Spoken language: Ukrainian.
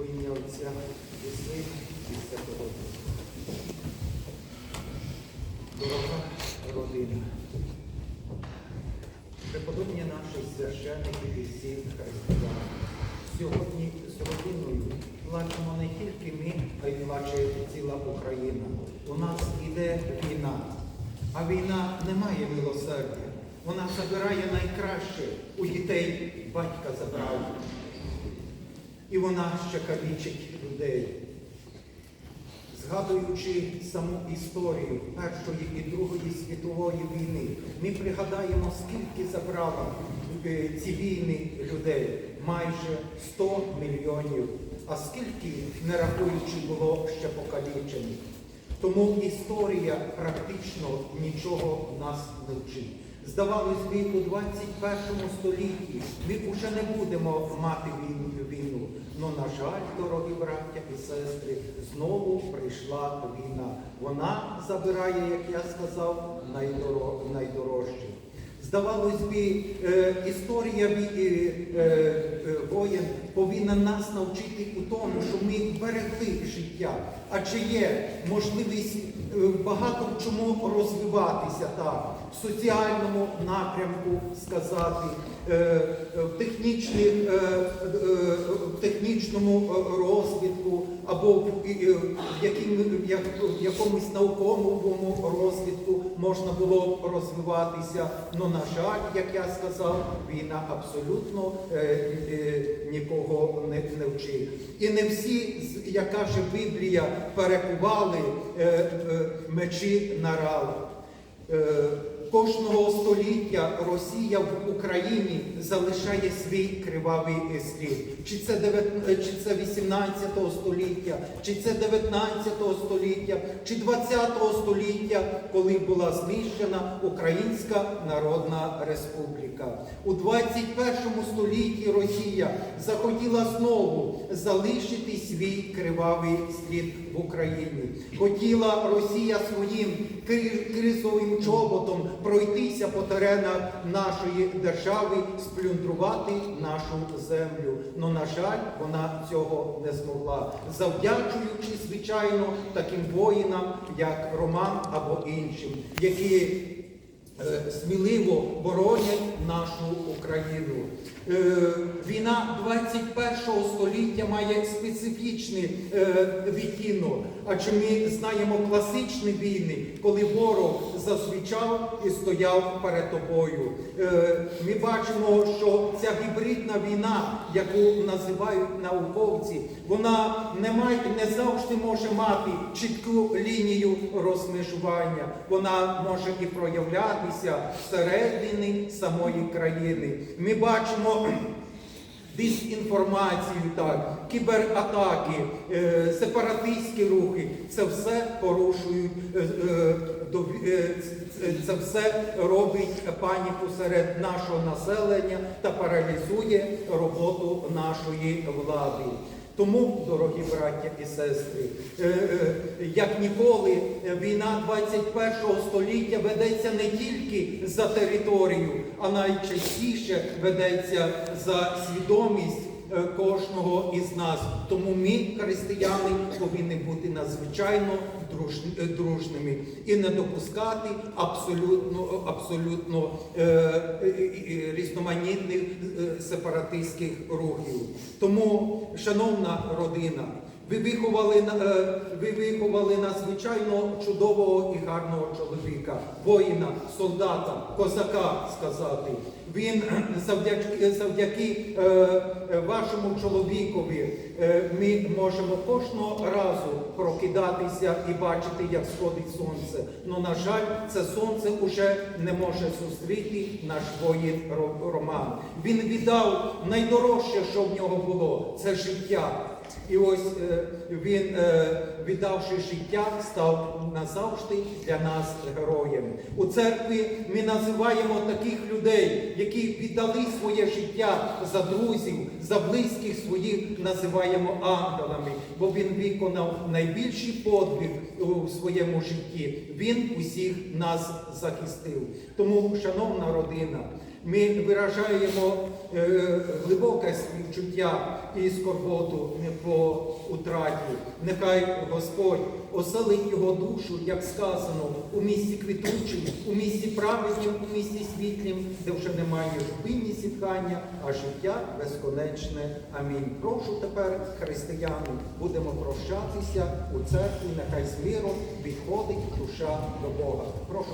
Во ім'я Отця і Сина і Святого Духа. Дорога родина, преподобні наші священники і всі християни. Сьогодні з родиною плачемо не тільки ми, а й плаче ціла Україна. У нас іде війна, а війна не має милосердя. Вона забирає найкраще у дітей батька забрав. І вона ще калічить людей. Згадуючи саму історію Першої і Другої світової війни, ми пригадаємо, скільки забрала е, ці війни людей. Майже 100 мільйонів. А скільки, не рахуючи, було ще покалічених. Тому історія практично нічого нас не вчить. Здавалось би, у 21 столітті ми вже не будемо мати війну. Но, на жаль, дорогі браття і сестри, знову прийшла війна. Вона забирає, як я сказав, найдорожче. Здавалось би, е, історія е, е, воєн повинна нас навчити у тому, що ми берегли життя. А чи є можливість багато в чому розвиватися так, в соціальному напрямку сказати, е, е, в, е, е, в технічному е, розвитку або в, е, яким, в якомусь науковому розвитку можна було розвиватися. Ну, на жаль, як я сказав, війна абсолютно е, е, нікого не, не вчить. І не всі, з- як каже Біблія, перекували е, е, мечі на рал. Е, Кожного століття Росія в Україні залишає свій кривавий слід. Чи це, 9, чи це 18 століття, чи це 19 століття, чи 20 століття, коли була знищена Українська Народна Республіка. У 21 столітті Росія захотіла знову залишити свій кривавий слід в Україні. Хотіла Росія своїм кризовим чоботом пройтися по теренах нашої держави, сплюндрувати нашу землю. Но, на жаль, вона цього не змогла, завдячуючи, звичайно, таким воїнам, як Роман або іншим, які е, сміливо боронять нашу Україну. Е, Війна 21 століття має специфічний е, відтінок, адже ми знаємо класичні війни, коли ворог зазвичав і стояв перед тобою. Е, Ми бачимо, що ця гібридна війна, яку називають науковці, вона не має не завжди може мати чітку лінію розмежування. Вона може і проявлятися всередині самої країни. Ми бачимо. Дезінформацію, так, кібератаки, е, сепаратистські рухи це все порушують, е, е, е, це все робить паніку серед нашого населення та паралізує роботу нашої влади. Тому, дорогі браття і сестри, е, е, як ніколи, війна 21 століття ведеться не тільки за територію, а найчастіше ведеться за свідомість кожного із нас. Тому ми, християни, повинні бути надзвичайно е, дружними і не допускати абсолютно, абсолютно е, е, е, різноманітних е, сепаратистських рухів. Тому, шановна родина, ви виховали, е, ви виховали надзвичайно чудового і гарного чоловіка, воїна, солдата, козака сказати. Він завдяки, завдяки е, е, вашому чоловікові е, ми можемо кожного разу прокидатися і бачити, як сходить сонце. Ну, на жаль, це сонце уже не може зустріти наш воїн Роман. Він віддав найдорожче, що в нього було, це життя. І ось е, він, е, віддавши життя, став назавжди для нас героєм. У церкві ми називаємо таких людей, які віддали своє життя за друзів, за близьких своїх, називаємо ангелами, бо він виконав найбільший подвиг у своєму житті. Він усіх нас захистив. Тому, шановна родина, Ми виражаємо е, глибоке співчуття і скорботу по утраті. Нехай Господь оселить його душу, як сказано, у місті квітучим, у місті праведнім, у місті світлім, де вже немає жубині зітхання, а життя безконечне. Амінь. Прошу тепер, християни, будемо прощатися у церкві, нехай з миром відходить душа до Бога. Прошу.